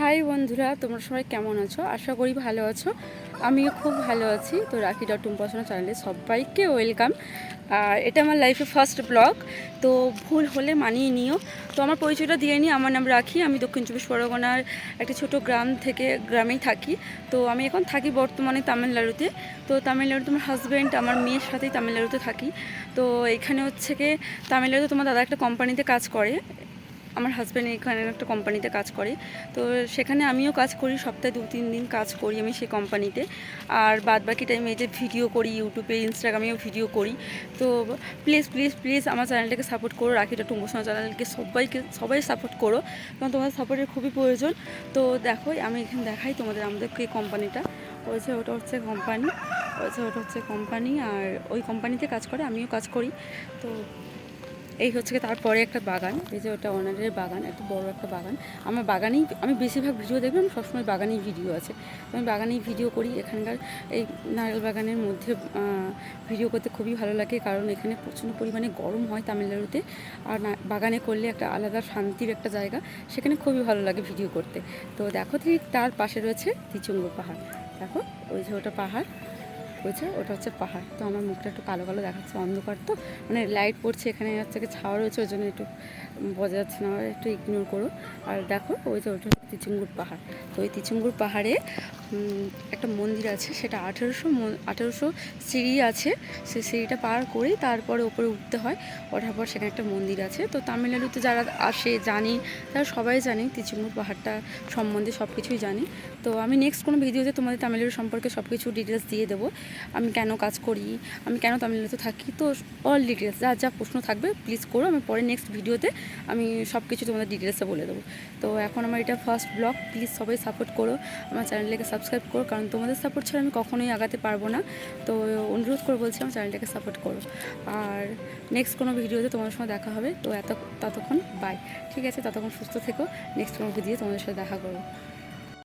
High বন্ধুরা, তোমরা সবাই কেমন আছো? আশা করি ভালো আছো। আমিও খুব ভালো আছি। তো রাখি ডট টুম্পাসনা চ্যানেলে সবাইকে ওয়েলকাম আর এটা আমার লাইফে ফার্স্ট ব্লগ তো ভুল হলে মানিয়ে নিও। তো আমার পরিচয়টা দিয়ে নিই। আমার নাম রাখি। আমি দক্ষিণ চব্বিশ পরগনার একটা ছোট গ্রাম থেকে গ্রামেই থাকি। তো আমি এখন থাকি বর্তমানে তামিলনাড়ুতে। তো তামিলনাড়ুতে আমার হাজব্যান্ড আমার মেয়ের সাথেই তামিলনাড়ুতে থাকি। তো এখানে হচ্ছে কি তামিলনাড়ুতে তোমার দাদা একটা কোম্পানিতে কাজ করে। আমার হাজব্যান্ড এখানে একটা কোম্পানিতে কাজ করে। তো সেখানে আমিও কাজ করি, সপ্তাহে দু, তিন দিন কাজ করি আমি সেই কোম্পানিতে আর বাদ বাকি টাইমে যে ভিডিও করি ইউটিউবে ইনস্টাগ্রামেও ভিডিও করি। তো প্লিজ প্লিজ প্লিজ আমার চ্যানেলটাকে সাপোর্ট করো, রাখি রাখিটা টুম্বসোনা চ্যানেলকে সবাইকে, সবাই সাপোর্ট করো, কারণ তোমাদের সাপোর্টের খুবই প্রয়োজন। তো দেখো, আমি এখানে দেখাই তোমাদের আমাদের এই কোম্পানিটা হয়েছে ওটা হচ্ছে কোম্পানি হয়েছে ওটা হচ্ছে কোম্পানি আর ওই কোম্পানিতে কাজ করে, আমিও কাজ করি। তো এই হচ্ছে তারপরে একটা বাগান। এই যে ওটা ওনারের বাগান, একটা বড় একটা বাগান। আমার বাগানেই, আমি বেশিরভাগ ভিডিও দেখবে আমি সবসময় বাগানেই ভিডিও আছে। আমি বাগানেই ভিডিও করি। এখানকার এই নারকেল বাগানের মধ্যে ভিডিও করতে খুবই ভালো লাগে। কারণ এখানে প্রচণ্ড পরিমাণে গরম হয় তামিলনাড়ুতে। আর বাগানে করলে একটা আলাদা শান্তির একটা জায়গা। সেখানে খুবই ভালো লাগে ভিডিও করতে। তো দেখো ঠিক তার পাশে রয়েছে তিচুঙ্গ পাহাড়। দেখো, ওই যে ওটা পাহাড়। বুঝছ ওটা হচ্ছে পাহাড়। তো আমার মুখটা একটু কালো কালো দেখাচ্ছে, অন্ধকার তো। মানে লাইট পড়ছে এখানে, হচ্ছে ছাওয়া রয়েছে, ওই জন্য একটু বোঝা যাচ্ছে না, একটু ইগনোর করো। আর দেখো, ওই যে ওটা হচ্ছে তিচুঙ্গুর পাহাড়। তো ওই তিচুঙ্গুর পাহাড়ে একটা মন্দির আছে, সেটা আঠেরোশো আঠেরোশো সিঁড়ি আছে। সেই সিঁড়িটা পার করেই তারপরে ওপরে উঠতে হয়। ওঠার পর সেখানে একটা মন্দির আছে। তো তামিলনাড়ুতে যারা আসে, জানি, তারা সবাই জানে তিচুঙ্গুর পাহাড়টা সম্বন্ধে সব কিছুই জানি। তো আমি নেক্সট কোনো ভিডিওতে তোমাদের তামিলনাড়ু সম্পর্কে সব কিছু ডিটেলস দিয়ে দেবো। আমি কেন কাজ করি? আমি কেন তামিলনাড়ুতে থাকি? তো অল ডিটেলস যা যা প্রশ্ন থাকবে প্লিজ করো। আমি পরে নেক্সট ভিডিওতে আমি সব কিছু তোমাদের ডিটেলসে বলে দেবো। তো এখন আমার এটা ফার্স্ট ব্লগ প্লিজ সবাই সাপোর্ট করো। আমার চ্যানেলটাকে সাবস্ক্রাইব করো, কারণ তোমাদের সাপোর্ট ছাড়া আমি কখনোই আগাতে পারব না। তো অনুরোধ করে বলছি, আমার চ্যানেলটাকে সাপোর্ট করো। আর নেক্সট কোনো ভিডিওতে তোমাদের সঙ্গে দেখা হবে। তো এত, ততক্ষণ বাই ঠিক আছে, ততক্ষণ সুস্থ থেকো। নেক্সট কোনো ভিডিও তোমাদের সাথে দেখা করব।